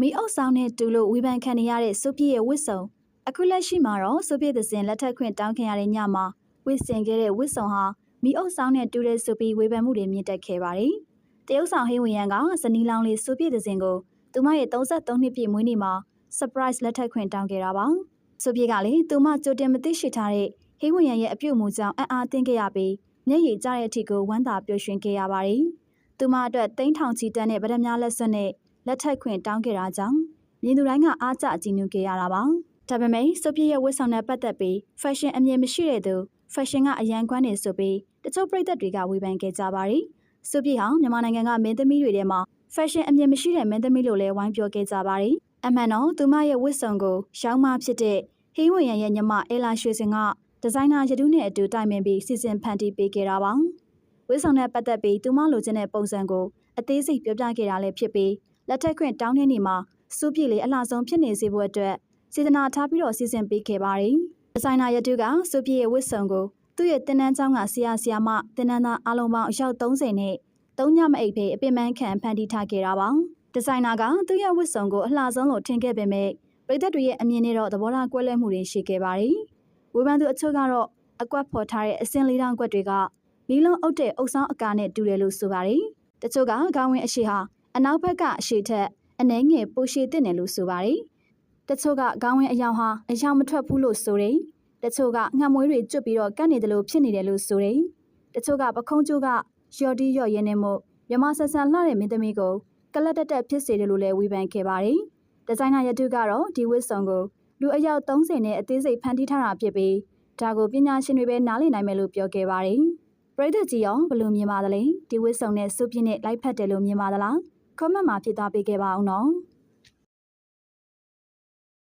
မီအုပ်ဆောင်နဲ့တူလို့ဝေဖန်ခံနေရတဲ့ဆိုပြည့်ရဲ့ဝစ်စုံအခုလက်ရှိမှာတော့ဆိုပြည့်သစင်လက်ထက်ခွင့်တောင်းခံရတဲ့ညမှာဝစ်စင်ခဲ့တဲ့ဝစ်စုံဟာမီအုပ်ဆောင်နဲ့တူတဲ့ဆိုပြီးဝေဖန်မှုတွေမြင့်တက်ခဲ့ပါတယ်။တရုတ်ဆောင်ဟင်းဝင်ရန်ကဇနီးလောင်လေးဆိုပြည့်သစင်ကိုသူမရဲ့33နှစ်ပြည့်မွေးနေ့မှာ surprise လက်ထက်ခွင့်တောင်းခဲ့တာပါ။ဆိုပြည့်ကလည်းသူမကြိုတင်မသိရှိထားတဲ့ဟင်းဝင်ရန်ရဲ့အပြုတ်မှုကြောင့်အံ့အားသင့်ခဲ့ရပြီးမျက်ရည်ကျတဲ့အထိကိုဝမ်းသာပျော်ရွှင်ခဲ့ရပါတယ်။သူမအတွက်တိန်းထောင်ချီတန်းတဲ့ဗဒများလက်စွပ်နဲ့ လက်ထက်ခွင့်တောင်းခဲ့တာကြောင့်မြင်သူတိုင်းကအားကျကြည်နူးခဲ့ရတာပါ။ဒါပေမဲ့ဆိုပြည့်ရဲ့ဝတ်ဆောင်နဲ့ပတ်သက်ပြီး fashion အမြင်မရှိတဲ့သူ fashion ကအရန်ကွမ်းနေဆိုပြီးတချို့ပြည်သက်တွေကဝေဖန်ခဲ့ကြပါတယ်။ဆိုပြည့်ဟာမြန်မာနိုင်ငံကမင်းသမီးတွေထဲမှာ fashion အမြင်မရှိတဲ့မင်းသမီးလို့လည်းဝိုင်းပြောခဲ့ကြပါတယ်။အမှန်တော့သူမရဲ့ဝတ်ဆောင်ကိုရောင်းမဖြစ်တဲ့ဟင်းဝင်ရန်ရဲ့ညီမအေလာရွှေစင်ကဒီဇိုင်နာရတုနဲ့အတူတိုင်ပင်ပြီးစီစဉ်ဖန်တီးပေးခဲ့တာပါ။ဝတ်ဆောင်နဲ့ပတ်သက်ပြီးသူမလိုချင်တဲ့ပုံစံကိုအသေးစိတ်ပြောပြခဲ့တာလည်းဖြစ်ပြီး လက်ထက်ခွင့်တောင်းတဲ့နေ့မှာစူးပြည့်လေးအလှဆုံးဖြစ်နေစေဖို့အတွက်စေတနာထားပြီးတော့စီစဉ်ပေးခဲ့ပါတယ်။ဒီဇိုင်နာရတုကစူးပြည့်ရဲ့ဝတ်ဆောင်ကိုသူ့ရဲ့တင်နန်းကျောင်းကဆရာဆရာမတင်နန်းသားအားလုံးပေါင်းအယောက်30နဲ့သုံးညမအိပ်ဖေးအပင်ပန်းခံဖန်တီးထားခဲ့တာပါ။ဒီဇိုင်နာကသူ့ရဲ့ဝတ်ဆောင်ကိုအလှဆုံးလို့ထင်ခဲ့ပေမဲ့ပြည်သက်တွေရဲ့အမြင်နဲ့တော့သဘောထားကွဲလွဲမှုတွေရှိခဲ့ပါတယ်။ဝေဖန်သူအချို့ကတော့အကွက်ဖော်ထားတဲ့အစင်လေးတောင်ကွက်တွေကမီလုံးအုပ်တဲ့အုပ်ဆောင်အကာနဲ့တူတယ်လို့ဆိုပါတယ်။တချို့ကခေါင်းဝင်အရှိဟာ အနောက်ဘက်ကအရှိထက်အနှဲငယ်ပိုရှည်တဲ့တယ်လို့ဆိုပါတယ်။တချို့ကခေါင်းဝင်အယောင်ဟာအယောင်မထွက်ဘူးလို့ဆိုတယ်။တချို့ကငှက်မွေးတွေကျွတ်ပြီးတော့ကတ်နေတယ်လို့ဖြစ်နေတယ်လို့ဆိုတယ်။တချို့ကပခုံးကျိုးကရော်တီရော့ရင်းနေမှုမြမဆဆန်လှတဲ့မင်းသမီးကိုကလတ်တက်တက်ဖြစ်စေတယ်လို့လည်းဝေဖန်ခဲ့ပါတယ်။ဒီဇိုင်နာရတုကတော့ဒီဝတ်ဆောင်ကိုလူအယောက်30နဲ့အသေးစိတ်ဖန်တီးထားတာဖြစ်ပြီးဒါကိုပညာရှင်တွေပဲနားလည်နိုင်မယ်လို့ပြောခဲ့ပါတယ်။ပရိသတ်ကြီးရောဘယ်လိုမြင်ပါသလဲဒီဝတ်ဆောင်နဲ့စုပြင်းနဲ့လိုက်ဖက်တယ်လို့မြင်ပါသလား comment မှာဖြစ်သွားပေးခဲ့ပါအောင်နော်။